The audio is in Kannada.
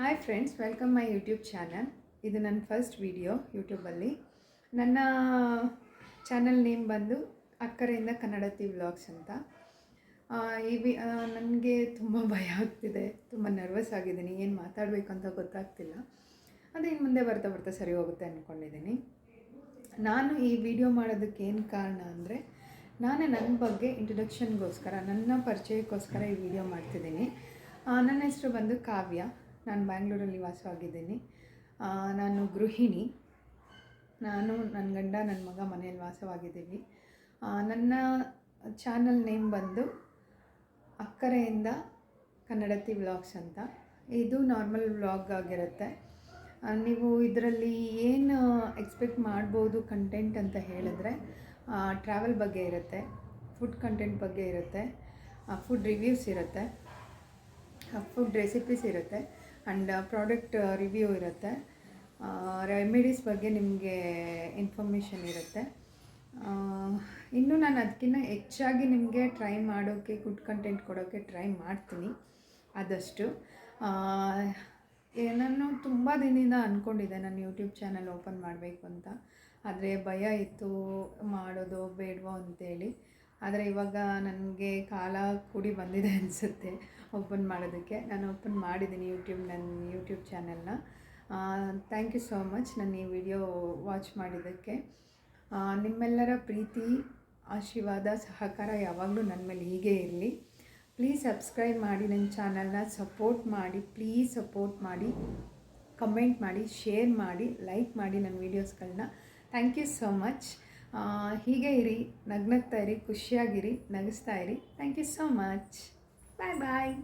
Hi friends welcome my YouTube channel ಇದು ನನ್ನ ಫಸ್ಟ್ ವಿಡಿಯೋ ಯೂಟ್ಯೂಬಲ್ಲಿ ನನ್ನ ಚಾನಲ್ ನೇಮ್ ಬಂದು ಅಕ್ಕರೆಯಿಂದ ಕನ್ನಡತಿ ವ್ಲಾಗ್ಸ್ ಅಂತ. ಈ ವಿ ನನಗೆ ತುಂಬ ಭಯ ಆಗ್ತಿದೆ, ತುಂಬ ನರ್ವಸ್ ಆಗಿದ್ದೀನಿ, ಏನು ಮಾತಾಡಬೇಕು ಅಂತ ಗೊತ್ತಾಗ್ತಿಲ್ಲ. ಅದು ಇನ್ನು ಮುಂದೆ ಬರ್ತಾ ಬರ್ತಾ ಸರಿ ಹೋಗುತ್ತೆ ಅಂದ್ಕೊಂಡಿದ್ದೀನಿ ನಾನು ಈ ವಿಡಿಯೋ ಮಾಡೋದಕ್ಕೆ ಏನು ಕಾರಣ ಅಂದರೆ, ನಾನೇ ನನ್ನ ಬಗ್ಗೆ ಇಂಟ್ರೊಡಕ್ಷನ್ಗೋಸ್ಕರ ನನ್ನ ಪರಿಚಯಕ್ಕೋಸ್ಕರ ಈ ವಿಡಿಯೋ ಮಾಡ್ತಿದ್ದೀನಿ. ನನ್ನ ಹೆಸರು ಬಂದು ಕಾವ್ಯ. ನಾನು ಬ್ಯಾಂಗ್ಳೂರಲ್ಲಿ ವಾಸವಾಗಿದ್ದೀನಿ. ನಾನು ಗೃಹಿಣಿ. ನಾನು, ನನ್ನ ಗಂಡ, ನನ್ನ ಮಗ ಮನೆಯಲ್ಲಿ ವಾಸವಾಗಿದ್ದೀವಿ. ನನ್ನ ಚಾನಲ್ ನೇಮ್ ಬಂದು ಅಕ್ಕರೆಯಿಂದ ಕನ್ನಡತಿ ವ್ಲಾಗ್ಸ್ ಅಂತ. ಇದು ನಾರ್ಮಲ್ ವ್ಲಾಗ್ ಆಗಿರುತ್ತೆ. ನೀವು ಇದರಲ್ಲಿ ಏನು ಎಕ್ಸ್ಪೆಕ್ಟ್ ಮಾಡ್ಬೋದು ಕಂಟೆಂಟ್ ಅಂತ ಹೇಳಿದ್ರೆ ಟ್ರಾವೆಲ್ ಬಗ್ಗೆ ಇರುತ್ತೆ, ಫುಡ್ ಕಂಟೆಂಟ್ ಬಗ್ಗೆ ಇರುತ್ತೆ ಫುಡ್ ರಿವ್ಯೂಸ್ ಇರುತ್ತೆ ಫುಡ್ ರೆಸಿಪೀಸ್ ಇರುತ್ತೆ. ಆ್ಯಂಡ್ ಪ್ರಾಡಕ್ಟ್ ರಿವ್ಯೂ ಇರುತ್ತೆ. ರೆಮಿಡೀಸ್ ಬಗ್ಗೆ ನಿಮಗೆ ಇನ್ಫಾರ್ಮೇಷನ್ ಇರುತ್ತೆ. ಇನ್ನು ನಾನು ಅದಕ್ಕಿಂತ ಹೆಚ್ಚಾಗಿ ನಿಮಗೆ ಟ್ರೈ ಮಾಡೋಕ್ಕೆ ಗುಡ್ ಕಂಟೆಂಟ್ ಕೊಡೋಕ್ಕೆ ಟ್ರೈ ಮಾಡ್ತೀನಿ. ಆದಷ್ಟು. ಏನನ್ನು ತುಂಬ ದಿನದಿಂದ ಅಂದ್ಕೊಂಡಿದ್ದೆ ನಾನು ಯೂಟ್ಯೂಬ್ ಚಾನಲ್ ಓಪನ್ ಮಾಡಬೇಕು ಅಂತ. ಆದರೆ ಭಯ ಇತ್ತು ಮಾಡೋದು ಬೇಡವೋ ಅಂತೇಳಿ. ಆದರೆ ಇವಾಗ ನನಗೆ ಕಾಲ ಕೂಡಿ ಬಂದಿದೆ ಅನಿಸುತ್ತೆ. ಓಪನ್ ಮಾಡೋದಕ್ಕೆ. ನಾನು ಓಪನ್ ಮಾಡಿದ್ದೀನಿ ಯೂಟ್ಯೂಬ್, ನನ್ನ ಯೂಟ್ಯೂಬ್ ಚಾನೆಲ್ನ. ಥ್ಯಾಂಕ್ ಯು ಸೋ ಮಚ್ ನಾನು ಈ ವಿಡಿಯೋ ವಾಚ್ ಮಾಡಿದ್ದಕ್ಕೆ. ನಿಮ್ಮೆಲ್ಲರ ಪ್ರೀತಿ, ಆಶೀರ್ವಾದ, ಸಹಕಾರ ಯಾವಾಗಲೂ ನನ್ನ ಮೇಲೆ ಹೀಗೆ ಇರಲಿ. ಪ್ಲೀಸ್ ಸಬ್ಸ್ಕ್ರೈಬ್ ಮಾಡಿ, ನನ್ನ ಚಾನಲ್ನ ಸಪೋರ್ಟ್ ಮಾಡಿ ಪ್ಲೀಸ್ ಸಪೋರ್ಟ್ ಮಾಡಿ ಕಮೆಂಟ್ ಮಾಡಿ ಶೇರ್ ಮಾಡಿ ಲೈಕ್ ಮಾಡಿ ನನ್ನ ವೀಡಿಯೋಸ್ಗಳನ್ನ ಥ್ಯಾಂಕ್ ಯು ಸೋ ಮಚ್ ಹೀಗೆ ಇರಿ, ನಗ್ನಗ್ತಾ ಇರಿ, ಖುಷಿಯಾಗಿರಿ, ನಗಿಸ್ತಾ ಇರಿ. Thank you so much Bye-bye.